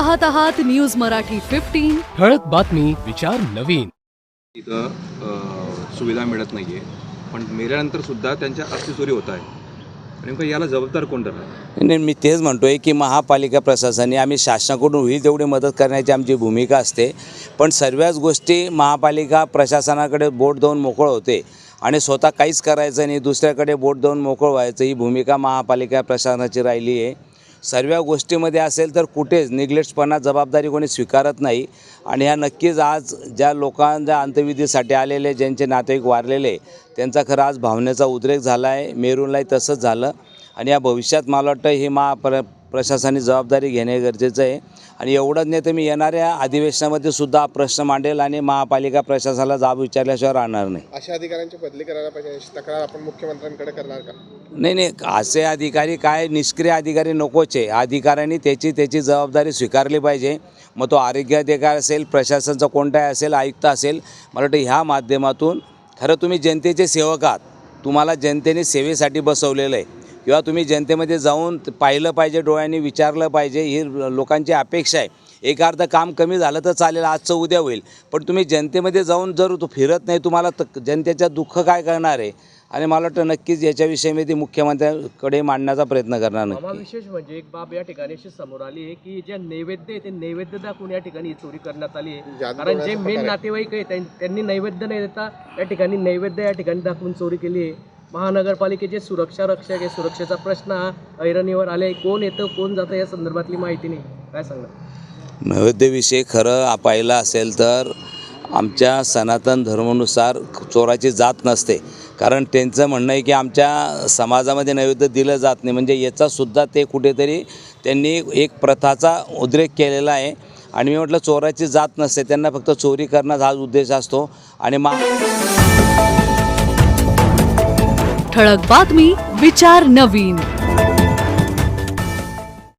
पाहत आहात news Marathi fifteen ठळक बातमी विचार नवीन. इथं अ, सुविधा मिळत नाही आहे पण मेल्यानंतर सुद्धा त्यांच्या अस्थि चोरी होत आहे नेमकं याला जबाबदार कोण राहणार नाही मी तेच म्हणतोय की महापालिका प्रशासनाने आम्ही शासनाकडून होईल तेवढी मदत करण्याची आमची भूमिका असते. पण सर्वच गोष्टी महापालिका प्रशासनाकडे बोट देऊन मोकळ होते. आणि स्वतः काहीच करायचं नाही दुसऱ्याकडे बोट देऊन मोकळ व्हायचं ही भूमिका महापालिका प्रशासनाची राहिली आहे. सर्व गोष्टीमध्ये असेल तर कुठेच निग्लेक्टपणा जबाबदारी कोणी स्वीकारत नाही. आणि ह्या नक्कीच आज ज्या लोकांच्या अंत्यविधीसाठी आलेले ज्यांचे नातेवाईक वारलेले त्यांचा खरं आज भावनेचा उद्रेक झाला आहे मेरूनलाही तसंच झालं. आणि या भविष्यात मला वाटतं ही मा प्र प्रशासनाने जबाबदारी घेणे गरजेचं आहे. आणि एवढंच नाही तर मी येणाऱ्या अधिवेशनामध्ये सुद्धा प्रश्न मांडेल आणि महापालिका प्रशासनाला जाब विचारल्याशिवाय राहणार नाही. अशा अधिकाऱ्यांची बदली करायला पाहिजे अशी तक्रार आपण मुख्यमंत्र्यांकडे करणार का? नाही नाही असे अधिकारी काय निष्क्रिय अधिकारी नकोच आहे. अधिकाऱ्यांनी त्याची त्याची जबाबदारी स्वीकारली पाहिजे. मग तो आरोग्य अधिकारी असेल प्रशासनचा कोणताही असेल आयुक्त असेल मला वाटतं ह्या माध्यमातून खरं तुम्ही जनतेचे सेवक आहात. तुम्हाला जनतेने सेवेसाठी बसवलेलं आहे. किंवा तुम्ही जनतेमध्ये जाऊन त- पाहिलं पाहिजे डोळ्यांनी विचारलं पाहिजे ही लोकांची अपेक्षा आहे. एक अर्ध काम कमी झालं तर चालेल आजचं उद्या होईल. पण तुम्ही जनतेमध्ये जाऊन जर तो फिरत नाही तुम्हाला त जनतेच्या दुःख काय करणार आहे? आणि मला वाटतं नक्कीच याच्याविषयी मुख्यमंत्र्यांकडे मांडण्याचा प्रयत्न करणार नक्की. विशेष म्हणजे एक बाब या ठिकाणी अशी समोर आली आहे की जे नैवेद्य आहे ते नैवेद्य दाखवून या ठिकाणी ही चोरी करण्यात आली आहे? कारण जे मेन. नातेवाईक आहे त्यां- त्यांनी नैवेद्य नाही देता या ठिकाणी नैवेद्य या ठिकाणी दाखवून चोरी केली आहे. महानगरपालिकेचे सुरक्षा रक्षक आहे. सुरक्षेचा प्रश्न हा ऐरणीवर आले कोण येतं कोण जातं या संदर्भातली माहिती नाही. काय सांगणार? नैवेद्यविषयी खरं पाहिलं असेल तर आमच्या सनातन धर्मानुसार चोराची जात नसते. कारण त्यांचं म्हणणं आहे की आमच्या समाजामध्ये नैवेद्य दिलं जात नाही. म्हणजे याचासुद्धा ते कुठेतरी त्यांनी एक प्रथाचा उद्रेक केलेला आहे. आणि मी म्हटलं चोराची जात नसते. त्यांना फक्त चोरी करण्याचा हाच उद्देश असतो. आणि मा ठळक बातमी विचार नवीन.